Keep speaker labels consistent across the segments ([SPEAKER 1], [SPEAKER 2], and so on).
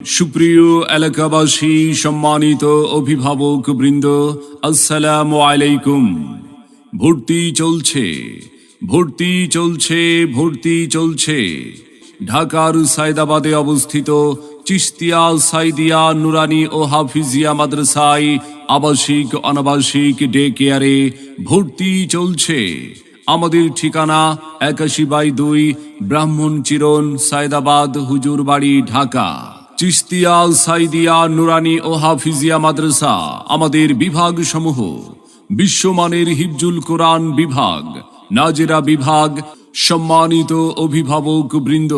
[SPEAKER 1] সুপ্রিয় এলাকাবাসী, সম্মানিত অভিভাবক বৃন্দ, আসসালাম আলাইকুম। ভর্তি চলছে ভর্তি চলছে ভর্তি চলছে। ঢাকার সায়দাবাদে অবস্থিত চিস্তিয়া সাইদিয়া নুরানি ও হাফিজিয়া মাদ্রাসায় আবাসিক অনাবাসিক ডে কেয়ারে ভর্তি চলছে। আমাদের ঠিকানা একাশি বাই দুই ব্রাহ্মণ চিরন সায়দাবাদ, হুজুরবাড়ি, ঢাকা। চিস্তিয়া সাইদিয়া নুরানি ও হাফিজিয়া মাদ্রাসা, আমাদের বিভাগ সমূহ বিশ্বমানের হিবজুল কোরআন বিভাগ, নাজেরা বিভাগ, সম্মানিত অভিভাবক বৃন্দ,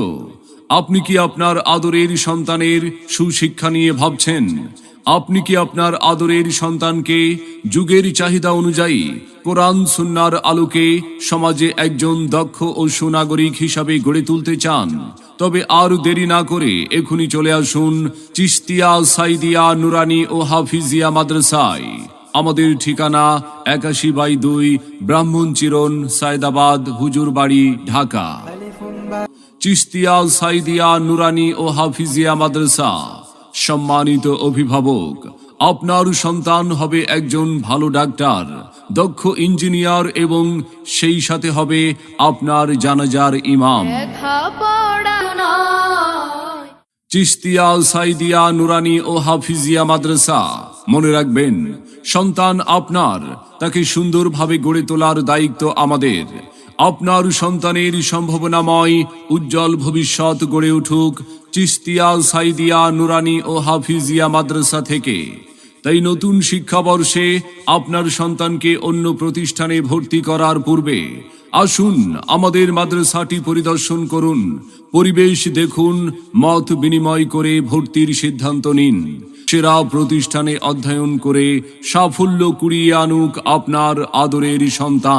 [SPEAKER 1] আপনি কি আপনার আদরের সন্তানের সুশিক্ষা নিয়ে ভাবছেন? আপনি কি আপনার আদরের সন্তানকে যুগের চাহিদা অনুযায়ী কোরআন সুন্নার আলোকে সমাজে একজন দক্ষ ও সুনাগরিক হিসাবে গড়ে তুলতে চান? তবে আর দেরি না করে এখনই চলে আসুন চিস্তিয়া সাইদিয়া নুরানি ও হাফিজিয়া মাদ্রাসায়। আমাদের ঠিকানা একাশি বাই দুই ব্রাহ্মণ চিরন, সায়দাবাদ, হুজুরবাড়ি, ঢাকা। চিস্তিয়া সাইদিয়া নুরানি ও হাফিজিয়া মাদ্রাসা। সম্মানিত অভিভাবক, আপনার সন্তান হবে একজন ভালো ডাক্তার, দক্ষ ইঞ্জিনিয়ার এবং সেই সাথে হবে আপনার জানাজার ইমাম। চিস্তিয়া সাইদিয়া নুরানি ও হাফিজিয়া মাদ্রাসা, মনে রাখবেন, সন্তান আপনার, তাকে সুন্দরভাবে গড়ে তোলার দায়িত্ব আমাদের। আপনার সন্তানের সম্ভাবনাময়, উজ্জ্বল ভবিষ্যৎ গড়ে উঠুক চিস্তিয়া, সাইদিয়া, নুরানি ও হাফিজিয়া মাদ্রাসা থেকে। তাই নতুন শিক্ষাবর্ষে আপনার সন্তানকে অন্য প্রতিষ্ঠানে ভর্তি করার পূর্বে আসুন আমাদের মাদ্রাসাটি পরিদর্শন করুন, পরিবেশ দেখুন, মত বিনিময় করে ভর্তির সিদ্ধান্ত নিন। সেরা প্রতিষ্ঠানে অধ্যয়ন করে সাফল্য কুড়িয়ে আনুক আপনার আদরের সন্তান।